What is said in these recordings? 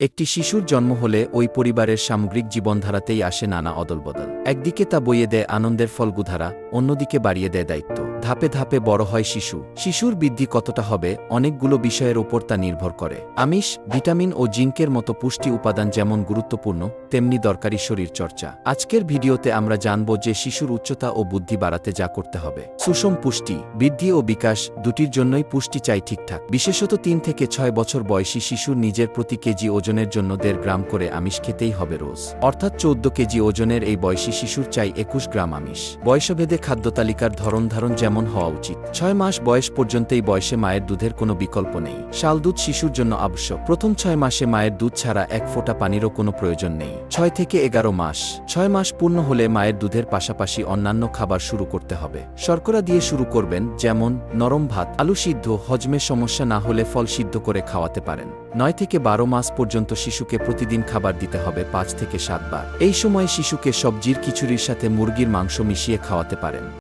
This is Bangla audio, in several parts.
একটি শিশুর জন্ম হলে ওই পরিবারের সামগ্রিক জীবনধারাতেই আসে নানা অদলবদল। একদিকে তা বইয়ে দেয় আনন্দের ফলগুধারা, অন্যদিকে বাড়িয়ে দেয় দায়িত্ব। ধাপে ধাপে বড় হয় শিশু। শিশুর বৃদ্ধি কতটা হবে, অনেকগুলো বিষয়ের ওপর তা নির্ভর করে। আমিষ, ভিটামিন ও জিঙ্কের মতো পুষ্টি উপাদান যেমন গুরুত্বপূর্ণ, তেমনি দরকারি শরীর চর্চা আজকের ভিডিওতে আমরা জানব যে শিশুর উচ্চতা ও বুদ্ধি বাড়াতে যা করতে হবে। সুষম পুষ্টি, বৃদ্ধি ও বিকাশ দুটির জন্যই পুষ্টি চাই ঠিকঠাক। বিশেষত তিন থেকে ছয় বছর বয়সী শিশুর নিজের প্রতি কেজি ওজনের জন্য দেড় গ্রাম করে আমিষ খেতেই হবে রোজ। অর্থাৎ চৌদ্দ কেজি ওজনের এই বয়সী শিশুর চাই একুশ গ্রাম আমিষ। বয়সভেদে খাদ্য তালিকার ধরন ধারণ যেমন হওয়া উচিত। ছয় মাস বয়স পর্যন্ত এই বয়সে মায়ের দুধের কোনো বিকল্প নেই। শাল দুধ শিশুর জন্য আবশ্যক। প্রথম ছয় মাসে মায়ের দুধ ছাড়া এক ফোঁটা পানিরও কোনো প্রয়োজন নেই। ছয় থেকে এগারো মাস। ছয় মাস পূর্ণ হলে মায়ের দুধের পাশাপাশি অন্যান্য খাবার শুরু করতে হবে। শর্করা দিয়ে শুরু করবেন, যেমন নরম ভাত, আলু সিদ্ধ, হজমে সমস্যা না হলে ফল সিদ্ধ করে খাওয়াতে পারেন। নয় থেকে বারো মাস পর্যন্ত শিশুকে প্রতিদিন খাবার দিতে হবে পাঁচ থেকে সাতবার। এই সময় শিশুকে সবজির খিচুড়ির সাথে মুরগির মাংস মিশিয়ে খাওয়াতে পারেন।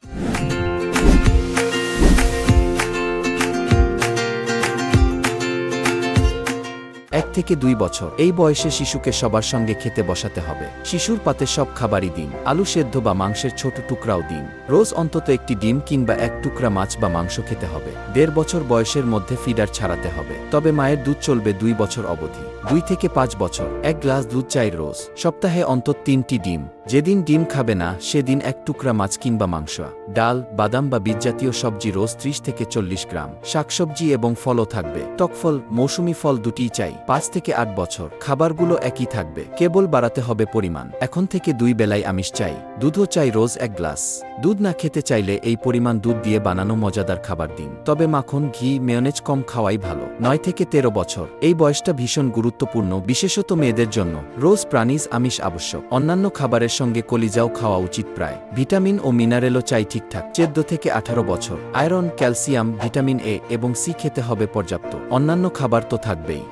থেকে দুই বছর। এই বয়সে শিশুকে সবার সঙ্গে খেতে বসাতে হবে। শিশুর পাতে সব খাবারই দিন। আলু সেদ্ধ বা মাংসের ছোট টুকরাও দিন। রোজ অন্তত একটি ডিম কিংবা এক টুকরা মাছ বা মাংস খেতে হবে। দেড় বছর বয়সের মধ্যে ফিডার ছাড়াতে হবে। তবে মায়ের দুধ চলবে দুই বছর অবধি। দুই থেকে পাঁচ বছর। এক গ্লাস দুধ চাই রোজ। সপ্তাহে অন্তত তিনটি ডিম। যেদিন ডিম খাবে না, সেদিন এক টুকরা মাছ কিংবা মাংস, ডাল, বাদাম বা বীজজাতীয় সবজি রোজ ত্রিশ থেকে চল্লিশ গ্রাম, শাকসবজি এবং ফলও থাকবে। টকফল, মৌসুমি ফল দুটিই চাই। পাঁচ থেকে আট বছর, খাবারগুলো একই থাকবে, কেবল বাড়াতে হবে পরিমাণ। এখন থেকে দুই বেলায় আমিষ চাই, দুধও চাই রোজ এক গ্লাস। দুধ না খেতে চাইলে এই পরিমাণ দুধ দিয়ে বানানো মজাদার খাবার দিন। তবে মাখন, ঘি, মেয়নেজ কম খাওয়াই ভালো। নয় থেকে তেরো বছর, এই বয়সটা ভীষণ গুরুত্বপূর্ণ, বিশেষত মেয়েদের জন্য। রোজ প্রাণীজ আমিষ আবশ্যক। অন্যান্য খাবারের সঙ্গে কলিজাও খাওয়া উচিত প্রায়। ভিটামিন ও মিনারেলও চাই ঠিকঠাক। চোদ্দ থেকে আঠারো বছর। আয়রন, ক্যালসিয়াম, ভিটামিন এ এবং সি খেতে হবে পর্যাপ্ত। অন্যান্য খাবার তো থাকবেই।